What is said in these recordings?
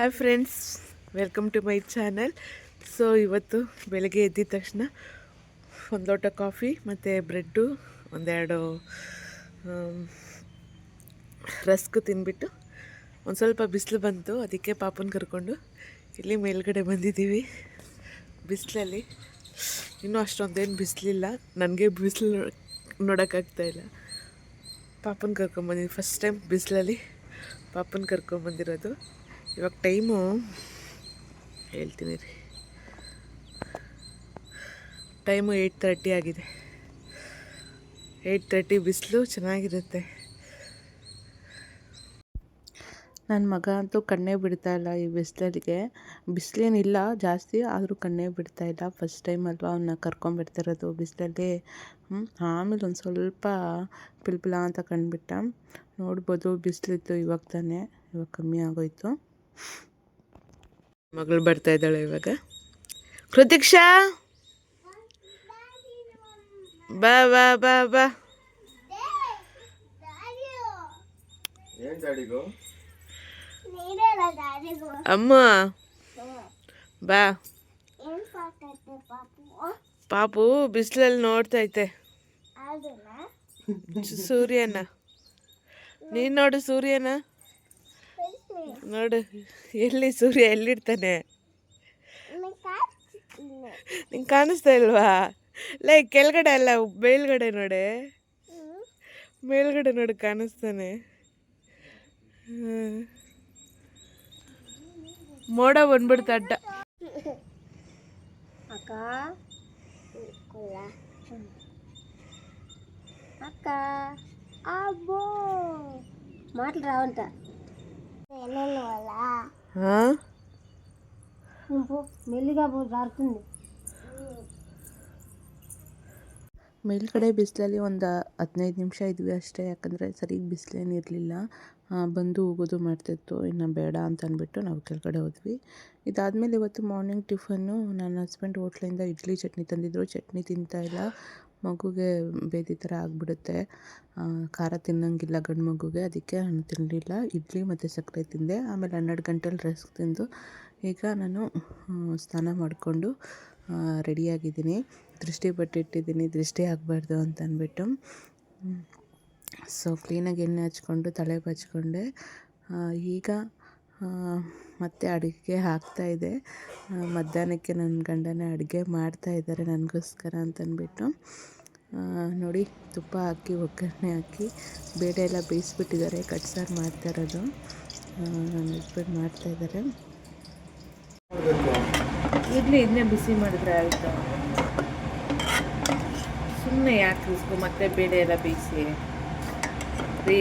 Hi friends welcome to my channel so ಇವತ್ತು ಬೆಳಗ್ಗೆ ಎದ್ದಿದ ತಕ್ಷಣ ಒಂದು ಲೋಟ ಕಾಫಿ ಮತ್ತು ಬ್ರೆಡ್ಡು ಒಂದೆರಡು ರಸ್ಕ್ ತಿನ್ಬಿಟ್ಟು ಒಂದು ಸ್ವಲ್ಪ ಬಿಸಿಲು ಬಂತು. ಅದಕ್ಕೆ ಪಾಪನ ಕರ್ಕೊಂಡು ಇಲ್ಲಿ ಮೇಲ್ಗಡೆ ಬಂದಿದ್ದೀವಿ. ಬಿಸಿಲಲ್ಲಿ ಇನ್ನೂ ಅಷ್ಟೊಂದೇನು ಬಿಸಿಲಿಲ್ಲ. ನನಗೆ ಬಿಸಿಲು ನೋಡೋಕ್ಕಾಗ್ತಾಯಿಲ್ಲ ಪಾಪನ ಕರ್ಕೊಂಬಂದಿದ್ದು ಫಸ್ಟ್ ಟೈಮ್ ಬಿಸಿಲಲ್ಲಿ ಪಾಪನ ಕರ್ಕೊಂಬಂದಿರೋದು ಇವಾಗ ಟೈಮು ಹೇಳ್ತೀನಿ ರೀ. ಟೈಮು ಏಯ್ಟ್ ತರ್ಟಿ ಆಗಿದೆ. ಏಯ್ಟ್ ತರ್ಟಿ ಬಿಸಿಲು ಚೆನ್ನಾಗಿರುತ್ತೆ. ನನ್ನ ಮಗ ಅಂತೂ ಕಣ್ಣೇ ಬಿಡ್ತಾ ಇಲ್ಲ ಈ ಬಿಸಿಲಿಗೆ ಬಿಸಿಲೇನಿಲ್ಲ, ಜಾಸ್ತಿ ಆದರೂ ಕಣ್ಣೇ ಬಿಡ್ತಾ ಇಲ್ಲ. ಫಸ್ಟ್ ಟೈಮ್ ಅಲ್ವಾ ಅವನ್ನ ಕರ್ಕೊಂಬಿಡ್ತಿರೋದು ಬಿಸಿಲಲ್ಲಿ. ಆಮೇಲೆ ಒಂದು ಸ್ವಲ್ಪ ಪಿಲ್ಪಿಲ ಅಂತ ಕಂಡುಬಿಟ್ಟ. ನೋಡ್ಬೋದು ಬಿಸಿಲಿತ್ತು ಇವಾಗ ತಾನೇ, ಇವಾಗ ಕಮ್ಮಿ ಆಗೋಯ್ತು. ಮಗಳು ಬರ್ತಾ ಇದ್ದಾಳೆ ಇವಾಗ. ಕೃತಿಕ್ಷಾ? ಬಾ ಬಾ ಬಾ ಬಾ. ಅಮ್ಮ. ಬಾ. ಪಾಪು ಬಿಸಿಲಲ್ಲಿ ನೋಡ್ತೈತೆ. ಸೂರ್ಯನ. ನೀನ್ ನೋಡು ಸೂರ್ಯನ. ನೋಡು ಎಲ್ಲಿ ಸೂರ್ಯ ಎಲ್ಲಿರ್ತಾನೆ? ನಿಂಗೆ ಕಾಣಿಸ್ತಾ ಇಲ್ವಾ? ಲೈ ಕೆಳಗಡೆ ಅಲ್ಲ ಮೇಲ್ಗಡೆ ನೋಡೆ. ಮೇಲ್ಗಡೆ ನೋಡು ಕಾಣಿಸ್ತಾನೆ. ಮೋಡ ಬಂದ್ಬಿಡ್ತ ಅಡ್ಡ. ಅಕ್ಕ ಅಬ್ಬೋ. ಮಾಟ್ರ ಅಂತ? మెల్లిగా పో జారుతుంది ಮೇಲ್ಗಡೆ ಬಿಸಿಲಲ್ಲಿ ಒಂದು ಹದಿನೈದು ನಿಮಿಷ ಇದ್ವಿ ಅಷ್ಟೇ ಯಾಕಂದರೆ ಸರಿಗೆ ಬಿಸಿಲೇನು ಇರಲಿಲ್ಲ ಬಂದು ಹೋಗೋದು ಮಾಡ್ತಿತ್ತು ಇನ್ನು ಬೇಡ ಅಂತ ಅಂದ್ಬಿಟ್ಟು ನಾವು ಕೆಳಗಡೆ ಹೋದ್ವಿ ಇದಾದಮೇಲೆ ಇವತ್ತು ಮಾರ್ನಿಂಗ್ ಟಿಫನ್ನು ನನ್ನ ಹಸ್ಬೆಂಡ್ ಹೋಟ್ಲಿಂದ ಇಡ್ಲಿ ಚಟ್ನಿ ತಂದಿದ್ದರು ಚಟ್ನಿ ತಿಂತಾ ಇಲ್ಲ ಮಗುಗೆ ಬೇದಿ ಥರ ಆಗಿಬಿಡುತ್ತೆ. ಖಾರ ತಿನ್ನಂಗಿಲ್ಲ ಗಂಡು ಮಗುಗೆ, ಅದಕ್ಕೆ ನಾನು ತಿನ್ನಲಿಲ್ಲ ಇಡ್ಲಿ ಮತ್ತು ಸಕ್ಕರೆ ತಿಂದೆ. ಆಮೇಲೆ ಹನ್ನೆರಡು ಗಂಟೆಲಿ ರಸ್ಕ್ ತಿಂದು ಈಗ ನಾನು ಸ್ನಾನ ಮಾಡಿಕೊಂಡು ರೆಡಿಯಾಗಿದ್ದೀನಿ. ದೃಷ್ಟಿ ಬಟ್ಟೆ ಇಟ್ಟಿದ್ದೀನಿ ದೃಷ್ಟಿ ಆಗಬಾರ್ದು ಅಂತ ಅಂದ್ಬಿಟ್ಟು ಸೊ, ಕ್ಲೀನಾಗಿ ಎಣ್ಣೆ ಹಚ್ಕೊಂಡು ತಲೆ ಬಚ್ಕೊಂಡೆ ಈಗ ಮತ್ತೆ ಅಡುಗೆ ಹಾಕ್ತಾಯಿದೆ ಮಧ್ಯಾಹ್ನಕ್ಕೆ ನನ್ನ ಗಂಡನೇ ಅಡುಗೆ ಮಾಡ್ತಾ ಇದ್ದಾರೆ ನನಗೋಸ್ಕರ ಅಂತಂದ್ಬಿಟ್ಟು. ನೋಡಿ, ತುಪ್ಪ ಹಾಕಿ, ಒಗ್ಗರಣೆ ಹಾಕಿ, ಬೇಳೆ ಎಲ್ಲ ಬೇಯಿಸ್ಬಿಟ್ಟಿದ್ದಾರೆ ಕಟ್ಸಾರು ಮಾಡ್ತಾ ಇರೋದು. ನನ್ನ ಹಸ್ಬೆಂಡ್ ಮಾಡ್ತಾಯಿದ್ದಾರೆ ಇಡ್ಲಿ ಇದನ್ನೇ ಬಿಸಿ ಮಾಡಿದ್ರೆ ಆಯಿತು. ಸುಮ್ಮನೆ ಯಾಕೆ ರಿಸ್ಕು ಮತ್ತೆ ಬೇಳೆ ಎಲ್ಲ ಬೇಯಿಸಿ? ರೀ.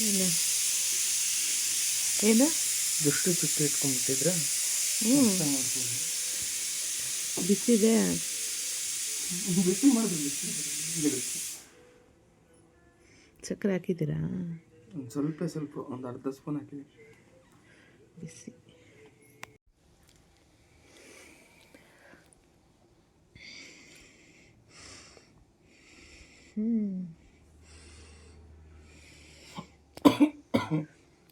ಏನು ಏನು? ದೃಷ್ಟಿ ಚುಟ್ಟಿ ಇಟ್ಕೊಂಡ್ಬಿಟ್ಟಿದ್ರ? ಹ್ಞೂ ಬಿಸಿದೆ. ಬಿಸಿ ಮಾಡಿದ್ರೆ ಬಿಸಿ ಸಕ್ಕರೆ ಹಾಕಿದ್ದೀರಾ? ಒಂದು ಸ್ವಲ್ಪ ಸ್ವಲ್ಪ ಒಂದು ಅರ್ಧ ಸ್ಪೂನ್ ಹಾಕಿದೆ. ಬಿಸಿ.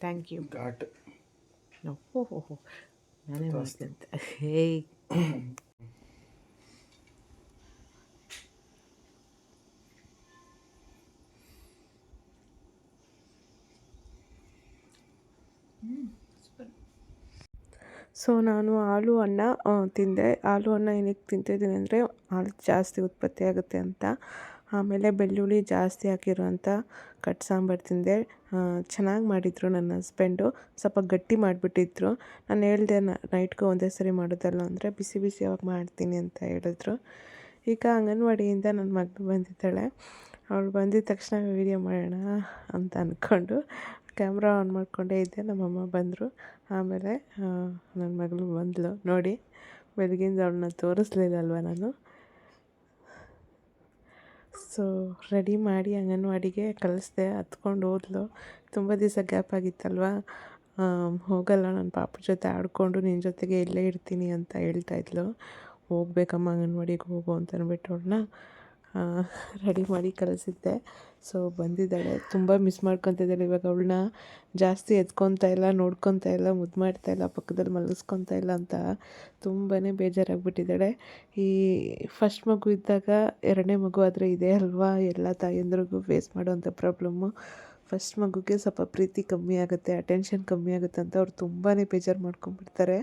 ಥ್ಯಾಂಕ್ ಯು ಘಾಟ್ ಓಹೋ ಹೋ ನಾನೇ ಸೊ ನಾನು ಹಾಲು ಅನ್ನ ತಿಂದೆ. ಹಾಲು ಅನ್ನ ಏನಕ್ಕೆ ತಿಂತಿದ್ದೀನಿ ಅಂದರೆ ಹಾಲು ಜಾಸ್ತಿ ಉತ್ಪತ್ತಿ ಆಗುತ್ತೆ ಅಂತ. ಆಮೇಲೆ ಬೆಳ್ಳುಳ್ಳಿ ಜಾಸ್ತಿ ಹಾಕಿರುವಂಥ ಕಟ್ ಸಾಂಬಾರು ತಿಂದೆ. ಚೆನ್ನಾಗಿ ಮಾಡಿದರು ನನ್ನ ಹಸ್ಬೆಂಡು. ಸ್ವಲ್ಪ ಗಟ್ಟಿ ಮಾಡಿಬಿಟ್ಟಿದ್ರು. ನಾನು ಹೇಳಿದೆ ನೈಟ್ಗೂ ಒಂದೇ ಸರಿ ಮಾಡೋದಲ್ಲ ಅಂದರೆ ಬಿಸಿ ಬಿಸಿ ಯಾವಾಗ ಮಾಡ್ತೀನಿ ಅಂತ ಹೇಳಿದ್ರು. ಈಗ ಅಂಗನವಾಡಿಯಿಂದ ನನ್ನ ಮಗಳು ಬಂದಿದ್ದಾಳೆ. ಅವಳು ಬಂದಿದ ತಕ್ಷಣ ವೀಡಿಯೋ ಮಾಡೋಣ ಅಂತ ಅಂದ್ಕೊಂಡು ಕ್ಯಾಮ್ರಾ ಆನ್ ಮಾಡಿಕೊಂಡೇ ಇದ್ದೆ. ನಮ್ಮಮ್ಮ ಬಂದರು. ಆಮೇಲೆ ನನ್ನ ಮಗಳು ಬಂದಳು ನೋಡಿ. ಬೆಳಗಿಂದ ಅವಳನ್ನ ತೋರಿಸ್ಲಿಲ್ಲ ಅಲ್ವಾ ನಾನು? ಸೊ ರೆಡಿ ಮಾಡಿ ಅಂಗನವಾಡಿಗೆ ಕಳಿಸ್ದೆ, ಹತ್ಕೊಂಡು ಹೋದ್ಲು. ತುಂಬ ದಿವಸ ಗ್ಯಾಪ್ ಆಗಿತ್ತಲ್ವ? ಹೋಗಲ್ಲ. ನನ್ನ ಪಾಪ ಜೊತೆ ಆಡಿಕೊಂಡು ನಿನ್ನ ಜೊತೆಗೆ ಇಲ್ಲೇ ಇರ್ತೀನಿ ಅಂತ ಹೇಳ್ತಾ ಇದ್ಲು. ಹೋಗ್ಬೇಕಮ್ಮ ಅಂಗನವಾಡಿಗೆ ಹೋಗು ಅಂತ ಅಂದ್ಬಿಟ್ಟು ಅವ್ಳನ್ನ. ರೆಡಿ ಮಾಡಿ ಕಳಿಸಿದ್ದೆ. ಸೊ ಬಂದಿದ್ದಾಳೆ. ತುಂಬ ಮಿಸ್ ಮಾಡ್ಕೊತಿದ್ದಾಳೆ. ಇವಾಗ ಅವಳನ್ನ ಜಾಸ್ತಿ ಎತ್ಕೊತಾ ಇಲ್ಲ, ನೋಡ್ಕೊತಾ ಇಲ್ಲ ಮುದ್ದು ಮಾಡ್ತಾ ಇಲ್ಲ, ಪಕ್ಕದಲ್ಲಿ ಮಲಗಿಸ್ಕೊತಾ ಇಲ್ಲ ಅಂತ ತುಂಬಾ ಬೇಜಾರಾಗ್ಬಿಟ್ಟಿದ್ದಾಳೆ. ಈ ಫಸ್ಟ್ ಮಗು ಇದ್ದಾಗ ಎರಡನೇ ಮಗು ಆದರೆ ಇದೆ ಅಲ್ವಾ? ಎಲ್ಲ ತಾಯಂದ್ರಿಗೂ ಫೇಸ್ ಮಾಡುವಂಥ ಪ್ರಾಬ್ಲಮ್ಮು ಫಸ್ಟ್ ಮಗುಗೆ ಸ್ವಲ್ಪ ಪ್ರೀತಿ ಕಮ್ಮಿ ಆಗುತ್ತೆ ಅಟೆನ್ಷನ್ ಕಮ್ಮಿ ಆಗುತ್ತೆ ಅಂತ ಅವ್ರು ತುಂಬಾ ಬೇಜಾರು ಮಾಡ್ಕೊಂಬಿಡ್ತಾರೆ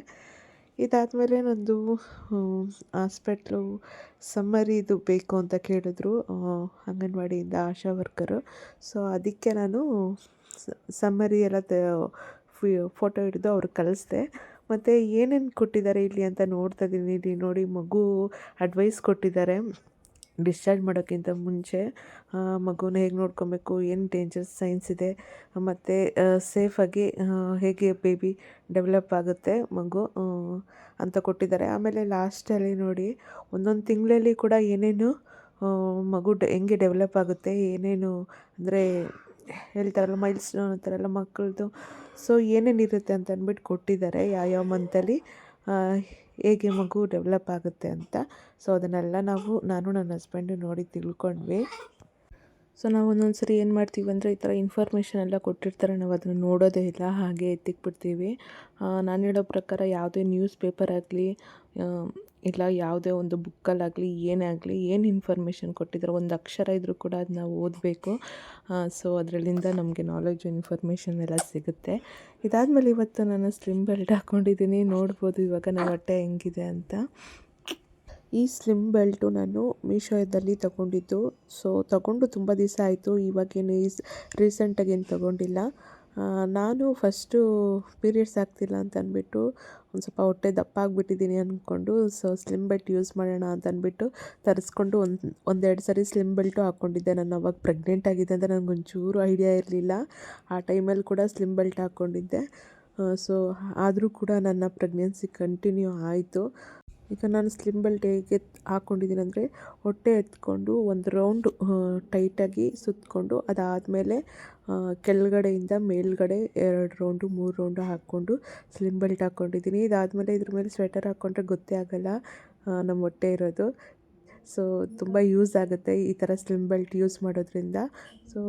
ಇದಾದಮೇಲೆ ನಂದು ಹಾಸ್ಪೆಟ್ಲು ಸಮ್ಮರಿದು ಬೇಕು ಅಂತ ಕೇಳಿದ್ರು ಅಂಗನವಾಡಿಯಿಂದ ಆಶಾ ವರ್ಕರು. ಸೊ ಅದಕ್ಕೆ ನಾನು ಸಮ್ಮರಿ ಎಲ್ಲ ತ ಫೋಟೋ ಹಿಡಿದು ಅವ್ರಿಗೆ ಕಳಿಸ್ದೆ. ಮತ್ತು ಏನೇನು ಕೊಟ್ಟಿದ್ದಾರೆ ಇಲ್ಲಿ ಅಂತ ನೋಡ್ತಾ ಇದ್ದೀನಿ ಇಲ್ಲಿ ನೋಡಿ ಮಗು ಅಡ್ವೈಸ್ ಕೊಟ್ಟಿದ್ದಾರೆ. ಡಿಸ್ಚಾರ್ಜ್ ಮಾಡೋಕ್ಕಿಂತ ಮುಂಚೆ ಮಗುನ ಹೇಗೆ ನೋಡ್ಕೊಬೇಕು, ಏನು ಡೇಂಜರ್ಸ್ ಸೈನ್ಸ್ ಇದೆ, ಮತ್ತು ಸೇಫಾಗಿ ಹೇಗೆ ಬೇಬಿ ಡೆವಲಪ್ ಆಗುತ್ತೆ ಮಗು ಅಂತ ಕೊಟ್ಟಿದ್ದಾರೆ. ಆಮೇಲೆ ಲಾಸ್ಟಲ್ಲಿ ನೋಡಿ, ಒಂದೊಂದು ತಿಂಗಳಲ್ಲಿ ಕೂಡ ಏನೇನು ಮಗು ಹೆಂಗೆ ಡೆವಲಪ್ ಆಗುತ್ತೆ, ಏನೇನು, ಅಂದರೆ ಹೇಳ್ತಾರಲ್ಲ ಮೈಲ್ ಸ್ಟೋನ್ ಅಂತಾರಲ್ಲ ಮಕ್ಕಳದು ಸೊ ಏನೇನಿರುತ್ತೆ ಅಂತ ಅಂದ್ಬಿಟ್ಟು ಕೊಟ್ಟಿದ್ದಾರೆ, ಯಾವ್ಯಾವ ಮಂತಲ್ಲಿ ಹೇಗೆ ಮಗು ಡೆವಲಪ್ ಆಗುತ್ತೆ ಅಂತ. ಸೊ ಅದನ್ನೆಲ್ಲ ನಾವು, ನಾನು ನನ್ನ ಹಸ್ಬೆಂಡು ನೋಡಿ ತಿಳ್ಕೊಂಡ್ವಿ. ಸೊ ನಾವು ಒಂದೊಂದು ಸರಿ ಏನು ಮಾಡ್ತೀವಿ ಅಂದರೆ ಈ ಥರ ಇನ್ಫಾರ್ಮೇಷನ್ ಎಲ್ಲ ಕೊಟ್ಟಿರ್ತಾರೆ. ನಾವು ಅದನ್ನು ನೋಡೋದೇ ಇಲ್ಲ, ಹಾಗೆ ಎತ್ತಿಕ್ಬಿಡ್ತೀವಿ. ನಾನು ಹೇಳೋ ಪ್ರಕಾರ ಯಾವುದೇ ನ್ಯೂಸ್ ಪೇಪರ್ ಆಗಲಿ ಇಲ್ಲ, ಯಾವುದೇ ಒಂದು ಬುಕ್ಕಲ್ಲಾಗಲಿ, ಏನೇ ಆಗಲಿ, ಏನು ಇನ್ಫಾರ್ಮೇಷನ್ ಕೊಟ್ಟಿದ್ರು, ಒಂದು ಅಕ್ಷರ ಇದ್ದರೂ ಕೂಡ ಅದು ನಾವು ಓದಬೇಕು ಸೊ ಅದರಲ್ಲಿಂದ ನಮಗೆ ನಾಲೆಜ್ ಇನ್ಫಾರ್ಮೇಷನ್ ಎಲ್ಲ ಸಿಗುತ್ತೆ. ಇದಾದಮೇಲೆ ಇವತ್ತು ನಾನು ಸ್ಲಿಮ್ ಬೆಲ್ಟ್ ಹಾಕ್ಕೊಂಡಿದ್ದೀನಿ ನೋಡ್ಬೋದು ಇವಾಗ ನನ್ನ ಹೊಟ್ಟೆ ಹೆಂಗಿದೆ ಅಂತ. ಈ ಸ್ಲಿಮ್ ಬೆಲ್ಟು ನಾನು ಮೀಶೋದಲ್ಲಿ ತಗೊಂಡಿದ್ದು. ಸೊ ತಗೊಂಡು ತುಂಬ ದಿವಸ ಆಯಿತು. ಇವಾಗೇನು ಈಸ್ ರೀಸೆಂಟಾಗಿ ಏನು ತಗೊಂಡಿಲ್ಲ. ನಾನು ಫಸ್ಟು ಪೀರಿಯಡ್ಸ್ ಆಗ್ತಿಲ್ಲ ಅಂತ ಅಂದ್ಬಿಟ್ಟು ಒಂದು ಸ್ವಲ್ಪ ಹೊಟ್ಟೆ ದಪ್ಪ ಆಗಿಬಿಟ್ಟಿದ್ದೀನಿ ಅಂದ್ಕೊಂಡು ಸೊ ಸ್ಲಿಮ್ ಬೆಲ್ಟ್ ಯೂಸ್ ಮಾಡೋಣ ಅಂತ ಅಂದ್ಬಿಟ್ಟು ತರಿಸ್ಕೊಂಡು ಒಂದು, ಒಂದೆರಡು ಸರಿ ಸ್ಲಿಮ್ ಬೆಲ್ಟು ಹಾಕ್ಕೊಂಡಿದ್ದೆ ನಾನು ಅವಾಗ ಪ್ರೆಗ್ನೆಂಟ್ ಆಗಿದೆ ಅಂತ ನನಗೊಂಚೂರು ಐಡಿಯಾ ಇರಲಿಲ್ಲ. ಆ ಟೈಮಲ್ಲಿ ಕೂಡ ಸ್ಲಿಮ್ ಬೆಲ್ಟ್ ಹಾಕ್ಕೊಂಡಿದ್ದೆ ಸೊ ಆದರೂ ಕೂಡ ನನ್ನ ಪ್ರೆಗ್ನೆನ್ಸಿ ಕಂಟಿನ್ಯೂ ಆಯಿತು. ಈಗ ನಾನು ಸ್ಲಿಮ್ ಬೆಲ್ಟ್ ಹೇಗೆ ಹಾಕ್ಕೊಂಡಿದ್ದೀನಿ ಅಂದರೆ ಹೊಟ್ಟೆ ಎತ್ಕೊಂಡು ಒಂದು ರೌಂಡ್ ಟೈಟಾಗಿ ಸುತ್ತಕೊಂಡು ಅದಾದಮೇಲೆ ಕೆಳಗಡೆಯಿಂದ ಮೇಲ್ಗಡೆ ಎರಡು ರೌಂಡು ಮೂರು ರೌಂಡು ಹಾಕ್ಕೊಂಡು ಸ್ಲಿಮ್ ಬೆಲ್ಟ್ ಹಾಕ್ಕೊಂಡಿದ್ದೀನಿ ಇದಾದಮೇಲೆ ಇದ್ರ ಮೇಲೆ ಸ್ವೆಟರ್ ಹಾಕ್ಕೊಂಡ್ರೆ ಗೊತ್ತೇ ಆಗೋಲ್ಲ ನಮ್ಮ ಹೊಟ್ಟೆ ಇರೋದು. ಸೊ ತುಂಬ ಯೂಸ್ ಆಗುತ್ತೆ ಈ ಥರ ಸ್ಲಿಮ್ ಬೆಲ್ಟ್ ಯೂಸ್ ಮಾಡೋದ್ರಿಂದ. ಸೊ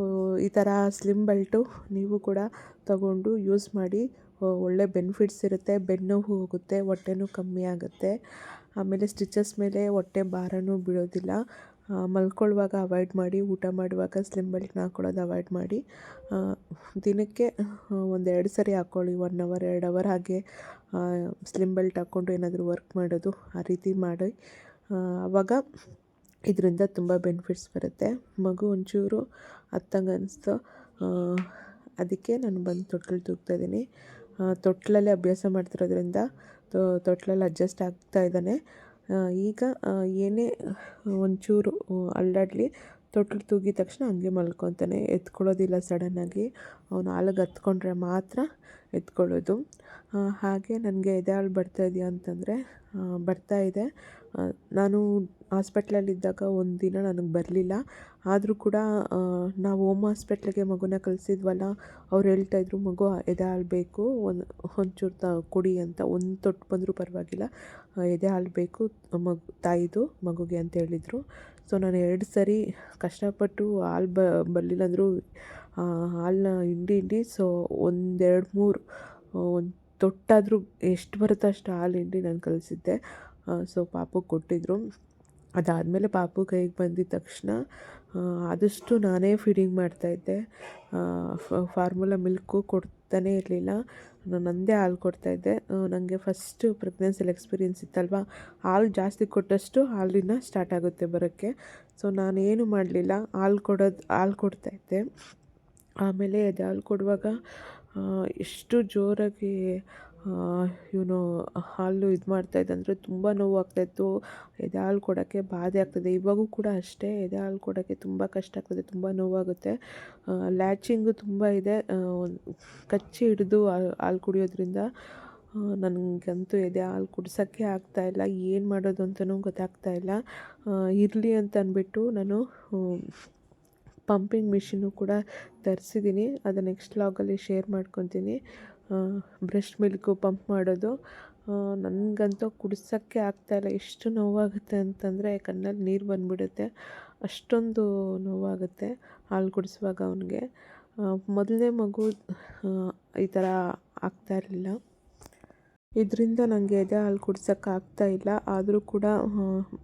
ಈ ಥರ ಸ್ಲಿಮ್ ಬೆಲ್ಟು ನೀವು ಕೂಡ ತಗೊಂಡು ಯೂಸ್ ಮಾಡಿ ಒಳ್ಳೆ ಬೆನಿಫಿಟ್ಸ್ ಇರುತ್ತೆ, ಬೆನ್ನು ಹೋಗುತ್ತೆ, ಹೊಟ್ಟೆನೂ ಕಮ್ಮಿ ಆಗುತ್ತೆ. ಆಮೇಲೆ ಸ್ಟಿಚಸ್ ಮೇಲೆ ಹೊಟ್ಟೆ ಭಾರನೂ ಬೀಳೋದಿಲ್ಲ. ಮಲ್ಕೊಳ್ಳುವಾಗ ಅವಾಯ್ಡ್ ಮಾಡಿ, ಊಟ ಮಾಡುವಾಗ ಸ್ಲಿಮ್ ಬೆಲ್ಟ್ನ ಹಾಕ್ಕೊಳ್ಳೋದು ಅವಾಯ್ಡ್ ಮಾಡಿ. ದಿನಕ್ಕೆ ಒಂದೆರಡು ಸರಿ ಹಾಕ್ಕೊಳ್ಳಿ ಒನ್ ಅವರ್ ಎರಡು ಅವರ್ ಹಾಗೆ ಸ್ಲಿಮ್ ಬೆಲ್ಟ್ ಹಾಕ್ಕೊಂಡು ಏನಾದರೂ ವರ್ಕ್ ಮಾಡೋದು ಆ ರೀತಿ ಮಾಡಿ. ಆವಾಗ ಇದರಿಂದ ತುಂಬ ಬೆನಿಫಿಟ್ಸ್ ಬರುತ್ತೆ. ಮಗು ಒಂಚೂರು ಹತ್ತಂಗೆ ಅನ್ನಿಸ್ತು ಅದಕ್ಕೆ ನಾನು ಬಂದು ತೊಟ್ಟಲು ತೂಗ್ತಾಯಿದ್ದೀನಿ ತೊಟ್ಲಲ್ಲೇ ಅಭ್ಯಾಸ ಮಾಡ್ತಿರೋದ್ರಿಂದ ತೊಟ್ಲಲ್ಲಿ ಅಡ್ಜಸ್ಟ್ ಆಗ್ತಾ ಇದ್ದಾನೆ. ಈಗ ಏನೇ ಒಂಚೂರು ಅಲ್ಲಾಡಲಿ ತೊಟ್ಲು ತೂಗಿದ ತಕ್ಷಣ ಹಂಗೆ ಮಲ್ಕೊತಾನೆ. ಎತ್ಕೊಳ್ಳೋದಿಲ್ಲ ಸಡನ್ನಾಗಿ ಅವನು ಹಾಲಿಗೆ ಹತ್ಕೊಂಡ್ರೆ ಮಾತ್ರ ಎತ್ಕೊಳ್ಳೋದು. ಹಾಗೆ ನನಗೆ ಎದೆ ಬರ್ತಾ ಇದೆಯಾ ಅಂತಂದರೆ ಬರ್ತಾ ಇದೆ. ನಾನು ಹಾಸ್ಪಿಟ್ಲಲ್ಲಿದ್ದಾಗ ಒಂದು ದಿನ ನನಗೆ ಬರಲಿಲ್ಲ. ಆದರೂ ಕೂಡ ನಾವು ಹೋಮ್ ಹಾಸ್ಪೆಟ್ಲಿಗೆ ಮಗುನ ಕಳಿಸಿದ್ವಲ್ಲ, ಅವ್ರು ಹೇಳ್ತಾಯಿದ್ರು ಮಗು, ಎದೆ ಹಾಲು ಒಂದು, ಒಂಚೂರು ತ, ಕೊಡಿ ಅಂತ. ಒಂದು ತೊಟ್ಟು ಬಂದರೂ ಪರವಾಗಿಲ್ಲ. ಎದೆ ಹಾಲು ಮಗು, ತಾಯಿದು, ಮಗುಗೆ ಅಂತ ಹೇಳಿದರು. ಸೊ, ನಾನು ಎರಡು ಸರಿ ಕಷ್ಟಪಟ್ಟು ಹಾಲು ಬರಲಿಲ್ಲ ಅಂದರೂ ಹಾಲನ್ನ ಹಿಂಡಿ ಹಿಂಡಿ, ಸೊ, ಒಂದೆರಡು ಮೂರು ಒಂದು ತೊಟ್ಟಾದರೂ ಎಷ್ಟು ಬರುತ್ತೋ ಅಷ್ಟು ಹಾಲು ಹಿಂಡಿ ನಾನು ಕಳಿಸಿದ್ದೆ. ಸೊ ಪಾಪು ಕೊಟ್ಟಿದ್ದರು ಅದಾದಮೇಲೆ ಪಾಪು ಕೈಗೆ ಬಂದಿದ್ದ ತಕ್ಷಣ ಆದಷ್ಟು ನಾನೇ ಫೀಡಿಂಗ್ ಮಾಡ್ತಾಯಿದ್ದೆ ಫಾರ್ಮುಲಾ ಮಿಲ್ಕು ಕೊಡ್ತಾನೇ ಇರಲಿಲ್ಲ. ನಾನು ನಂದೇ ಹಾಲು ಕೊಡ್ತಾಯಿದ್ದೆ ನನಗೆ ಫಸ್ಟು ಪ್ರೆಗ್ನೆನ್ಸಿಲಿ ಎಕ್ಸ್ಪೀರಿಯೆನ್ಸ್ ಇತ್ತಲ್ವಾ? ಹಾಲು ಜಾಸ್ತಿ ಕೊಟ್ಟಷ್ಟು ಹಾಲಿನ ಸ್ಟಾರ್ಟ್ ಆಗುತ್ತೆ ಬರೋಕ್ಕೆ. ಸೊ ನಾನೇನು ಮಾಡಲಿಲ್ಲ, ಹಾಲು ಕೊಡೋದು, ಹಾಲು ಕೊಡ್ತಾಯಿದ್ದೆ ಆಮೇಲೆ ಅದು ಹಾಲು ಕೊಡುವಾಗ ಎಷ್ಟು ಜೋರಾಗಿ ಇವನು ಹಾಲು ಇದು ಮಾಡ್ತಾಯಿದ್ದ ಅಂದರೆ ತುಂಬ ನೋವು ಆಗ್ತಾಯಿತ್ತು ಎದೆ ಹಾಲು ಕೊಡೋಕ್ಕೆ ಬಾಧೆ ಆಗ್ತದೆ. ಇವಾಗೂ ಕೂಡ ಅಷ್ಟೇ ಎದೆ ಹಾಲು ಕೊಡೋಕ್ಕೆ ತುಂಬ ಕಷ್ಟ ಆಗ್ತದೆ, ತುಂಬ ನೋವಾಗುತ್ತೆ. ಲ್ಯಾಚಿಂಗು ತುಂಬ ಇದೆ. ಕಚ್ಚಿ ಹಿಡಿದು ಹಾಲು ಕುಡಿಯೋದ್ರಿಂದ ನನಗಂತೂ ಎದೆ ಹಾಲು ಕುಡ್ಸೋಕ್ಕೆ ಆಗ್ತಾಯಿಲ್ಲ ಏನು ಮಾಡೋದು ಅಂತಲೂ ಗೊತ್ತಾಗ್ತಾ ಇಲ್ಲ. ಇರಲಿ ಅಂತ ಅಂದ್ಬಿಟ್ಟು ನಾನು ಪಂಪಿಂಗ್ ಮಿಷಿನು ಕೂಡ ತರಿಸಿದ್ದೀನಿ. ಅದು ನೆಕ್ಸ್ಟ್ ಲಾಗಲ್ಲಿ ಶೇರ್ ಮಾಡ್ಕೊತೀನಿ. ಬ್ರೆಸ್ಟ್ ಮಿಲ್ಕು ಪಂಪ್ ಮಾಡೋದು. ನನಗಂತೂ ಕುಡಿಸೋಕ್ಕೆ ಆಗ್ತಾ ಇಲ್ಲ. ಎಷ್ಟು ನೋವಾಗುತ್ತೆ ಅಂತಂದರೆ ಕಣ್ಣಲ್ಲಿ ನೀರು ಬಂದುಬಿಡುತ್ತೆ. ಅಷ್ಟೊಂದು ನೋವಾಗುತ್ತೆ ಹಾಲು ಕುಡಿಸುವಾಗ ಅವನಿಗೆ. ಮೊದಲನೇ ಮಗು ಈ ಥರ ಆಗ್ತಾ ಇರಲಿಲ್ಲ. ಇದರಿಂದ ನನಗೆ ಎದೆ ಹಾಲು ಕುಡ್ಸೋಕ್ಕೆ ಆಗ್ತಾ ಇಲ್ಲ. ಆದರೂ ಕೂಡ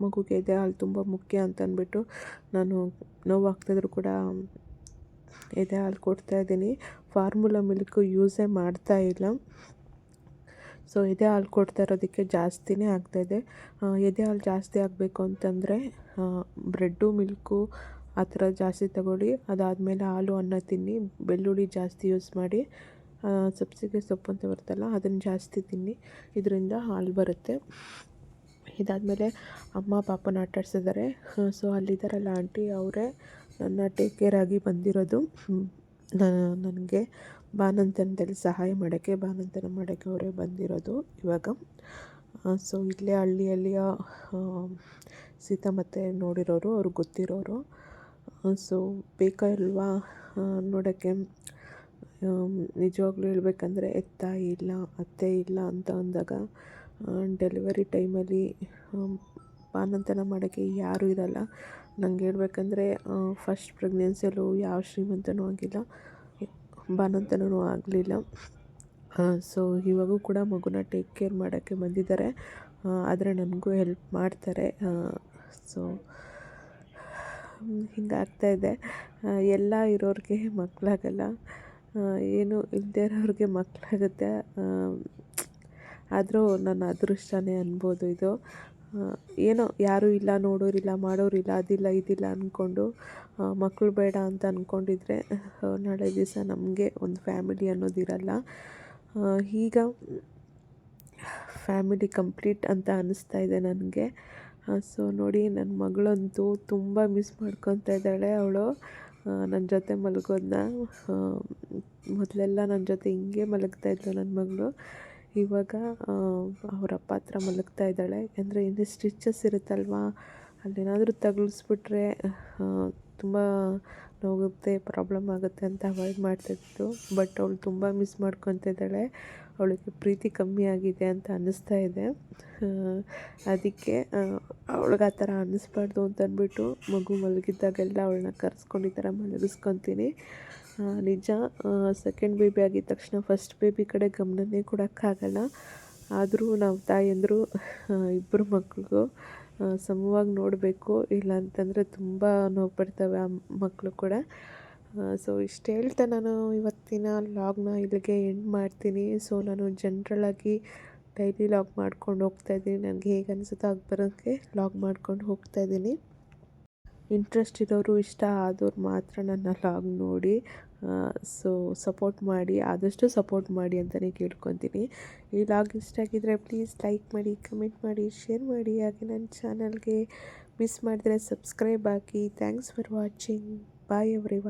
ಮಗುಗೆ ಎದೆ ಹಾಲು ತುಂಬ ಮುಖ್ಯ ಅಂತ ಅಂದ್ಬಿಟ್ಟು ನಾನು ನೋವಾಗ್ತಿದ್ರು ಕೂಡ ಎದೆ ಹಾಲು ಕೊಡ್ತಾ ಇದ್ದೀನಿ. ಫಾರ್ಮುಲಾ ಮಿಲ್ಕು ಯೂಸೇ ಮಾಡ್ತಾ ಇಲ್ಲ. ಸೊ ಎದೆ ಹಾಲು ಕೊಡ್ತಾ ಇರೋದಕ್ಕೆ ಜಾಸ್ತಿನೇ ಆಗ್ತಾಯಿದೆ ಎದೆ ಹಾಲು ಜಾಸ್ತಿ ಆಗಬೇಕು ಅಂತಂದರೆ ಬ್ರೆಡ್ಡು ಮಿಲ್ಕು ಆ ಥರ ಜಾಸ್ತಿ ತಗೊಳ್ಳಿ. ಅದಾದಮೇಲೆ ಹಾಲು, ಅನ್ನ ತಿನ್ನಿ. ಬೆಳ್ಳುಳ್ಳಿ ಜಾಸ್ತಿ ಯೂಸ್ ಮಾಡಿ. ಸಬ್ಸಿಗೆ ಸೊಪ್ಪು ಅಂತ ಬರುತ್ತಲ್ಲ, ಅದನ್ನು ಜಾಸ್ತಿ ತಿನ್ನಿ. ಇದರಿಂದ ಹಾಲು ಬರುತ್ತೆ. ಇದಾದಮೇಲೆ ಅಮ್ಮ, ಪಾಪನ ಆಟಾಡ್ಸಿದ್ದಾರೆ. ಸೊ ಅಲ್ಲಿದ್ದಾರಲ್ಲ ಆಂಟಿ ಅವರೇ ನನ್ನ ಟೇಕ್ ಕೇರ್ ಆಗಿ ಬಂದಿರೋದು ನನಗೆ ಬಾನಂತನದಲ್ಲಿ ಸಹಾಯ ಮಾಡೋಕ್ಕೆ ಬಾನಂತನ ಮಾಡೋಕ್ಕೆ ಅವರೇ ಬಂದಿರೋದು ಇವಾಗ. ಸೊ ಇಲ್ಲೇ ಹಳ್ಳಿಯಲ್ಲಿಯ ಸೀತಾ ಮತ್ತೆ ನೋಡಿರೋರು, ಅವ್ರು ಗೊತ್ತಿರೋರು. ಸೊ ಬೇಕಾ ಇಲ್ವಾ ನೋಡೋಕ್ಕೆ ನಿಜವಾಗ್ಲೂ ಹೇಳ್ಬೇಕಂದ್ರೆ ತಾಯಿ ಇಲ್ಲ, ಅತ್ತೆ ಇಲ್ಲ ಅಂತ ಅಂದಾಗ ಡೆಲಿವರಿ ಟೈಮಲ್ಲಿ ಬಾನಂತನ ಮಾಡೋಕ್ಕೆ ಯಾರೂ ಇರಲ್ಲ. ನಂಗೆ ಹೇಳ್ಬೇಕಂದ್ರೆ ಫಸ್ಟ್ ಪ್ರೆಗ್ನೆನ್ಸಿಯಲ್ಲೂ ಯಾವ ಶ್ರೀಮಂತನೂ ಆಗಿಲ್ಲ. ಬಾಣಂತನೂ ಆಗಲಿಲ್ಲ. ಸೊ ಇವಾಗೂ ಕೂಡ ಮಗುನ ಟೇಕ್ ಕೇರ್ ಮಾಡೋಕ್ಕೆ ಬಂದಿದ್ದಾರೆ. ಆದರೆ ನನಗೂ ಹೆಲ್ಪ್ ಮಾಡ್ತಾರೆ. ಸೊ ಹಿಂಗಾಗ್ತಾಯಿದೆ ಎಲ್ಲ ಇರೋರಿಗೆ ಮಕ್ಕಳಾಗಲ್ಲ ಏನು ಇಲ್ಲದೇ ಇರೋರಿಗೆ ಮಕ್ಕಳಾಗುತ್ತೆ ಆದರೂ ನನ್ನ ಅದೃಷ್ಟನೇ ಅನ್ಬೋದು ಇದು. ಏನೋ ಯಾರೂ ಇಲ್ಲ, ನೋಡೋರಿಲ್ಲ, ಮಾಡೋರಿಲ್ಲ, ಅದಿಲ್ಲ, ಇದಿಲ್ಲ ಅಂದ್ಕೊಂಡು ಮಕ್ಕಳು ಬೇಡ ಅಂತ ಅಂದ್ಕೊಂಡಿದ್ರೆ ನಾಳೆ ದಿವಸ ನಮಗೆ ಒಂದು ಫ್ಯಾಮಿಲಿ ಅನ್ನೋದಿರಲ್ಲ ಈಗ ಫ್ಯಾಮಿಲಿ ಕಂಪ್ಲೀಟ್ ಅಂತ ಅನ್ನಿಸ್ತಾ ಇದೆ ನನಗೆ. ಸೊ ನೋಡಿ ನನ್ನ ಮಗಳಂತೂ ತುಂಬ ಮಿಸ್ ಮಾಡ್ಕೊತಾ ಇದ್ದಾಳೆ ಅವಳು. ನನ್ನ ಜೊತೆ ಮಲಗೋದನ್ನ ಮೊದಲೆಲ್ಲ ನನ್ನ ಜೊತೆ ಹಿಂಗೆ ಮಲಗ್ತಾ ಇದ್ಲು ನನ್ನ ಮಗಳು. ಇವಾಗ ಅವ್ರ ಅಪ್ಪ ಹತ್ರ ಮಲಗ್ತಾ ಇದ್ದಾಳೆ. ಯಾಕೆಂದರೆ ಇನ್ನು ಸ್ಟಿಚಸ್ ಇರುತ್ತಲ್ವಾ? ಅಲ್ಲೇನಾದರೂ ತಗುಲಿಸ್ಬಿಟ್ರೆ ತುಂಬ ನೋಗುತ್ತೆ ಪ್ರಾಬ್ಲಮ್ ಆಗುತ್ತೆ ಅಂತ ಅವಾಯ್ಡ್ ಮಾಡ್ತಾಯಿತ್ತು ಬಟ್ ಅವಳು ತುಂಬ ಮಿಸ್ ಮಾಡ್ಕೊತಾ ಇದ್ದಾಳೆ. ಅವಳಿಗೆ ಪ್ರೀತಿ ಕಮ್ಮಿ ಆಗಿದೆ ಅಂತ ಅನ್ನಿಸ್ತಾ ಇದೆ. ಅದಕ್ಕೆ ಅವಳಿಗೆ ಆ ಥರ ಅನ್ನಿಸ್ಬಾರ್ದು ಅಂತ ಅಂದ್ಬಿಟ್ಟು ಮಗು ಮಲಗಿದ್ದಾಗೆಲ್ಲ ಅವಳನ್ನ ಕರೆಸ್ಕೊಂಡು ಈ ಥರ ಮಲಗಿಸ್ಕೊತೀನಿ. ನಿಜ. ಸೆಕೆಂಡ್ ಬೇಬಿ ಆಗಿದ ತಕ್ಷಣ ಫಸ್ಟ್ ಬೇಬಿ ಕಡೆ ಗಮನನೇ ಕೊಡೋಕ್ಕಾಗಲ್ಲ ಆದರೂ ನಾವು ತಾಯಂದರು ಇಬ್ಬರು ಮಕ್ಳಿಗೂ ಸಮವಾಗಿ ನೋಡಬೇಕು. ಇಲ್ಲ ಅಂತಂದರೆ ತುಂಬ ನೋವು ಬರ್ತವೆ ಆ ಮಕ್ಕಳು ಕೂಡ. ಸೊ ಇಷ್ಟು ಹೇಳ್ತಾ ನಾನು ಇವತ್ತಿನ ಲಾಗ್ನ ಇಲ್ಲಿಗೆ ಎಂಡ್ ಮಾಡ್ತೀನಿ. ಸೊ ನಾನು ಜನ್ರಲಾಗಿ ಡೈಲಿ ಲಾಗ್ ಮಾಡ್ಕೊಂಡು ಹೋಗ್ತಾ ಇದ್ದೀನಿ. ನನಗೆ ಹೇಗೆ ಅನಿಸುತ್ತೋ ಆಗ ಬರೋಕ್ಕೆ ಲಾಗ್ ಮಾಡ್ಕೊಂಡು ಹೋಗ್ತಾಯಿದ್ದೀನಿ ಇಂಟ್ರೆಸ್ಟ್ ಇರೋರು ಇಷ್ಟ ಆದವ್ರು ಮಾತ್ರ ನನ್ನ ಲಾಗ್ ನೋಡಿ. ಸೊ ಸಪೋರ್ಟ್ ಮಾಡಿ, ಆದಷ್ಟು ಸಪೋರ್ಟ್ ಮಾಡಿ ಅಂತಲೇ ಕೇಳ್ಕೊತೀನಿ. ಈ ಲಾಗ್ ಇಷ್ಟ ಆಗಿದ್ದರೆ ಪ್ಲೀಸ್ ಲೈಕ್ ಮಾಡಿ ಕಮೆಂಟ್ ಮಾಡಿ ಶೇರ್ ಮಾಡಿ. ಹಾಗೆ ನನ್ನ ಚಾನಲ್ಗೆ ಮಿಸ್ ಮಾಡಿದರೆ subscribe hockey. Thanks for watching bye every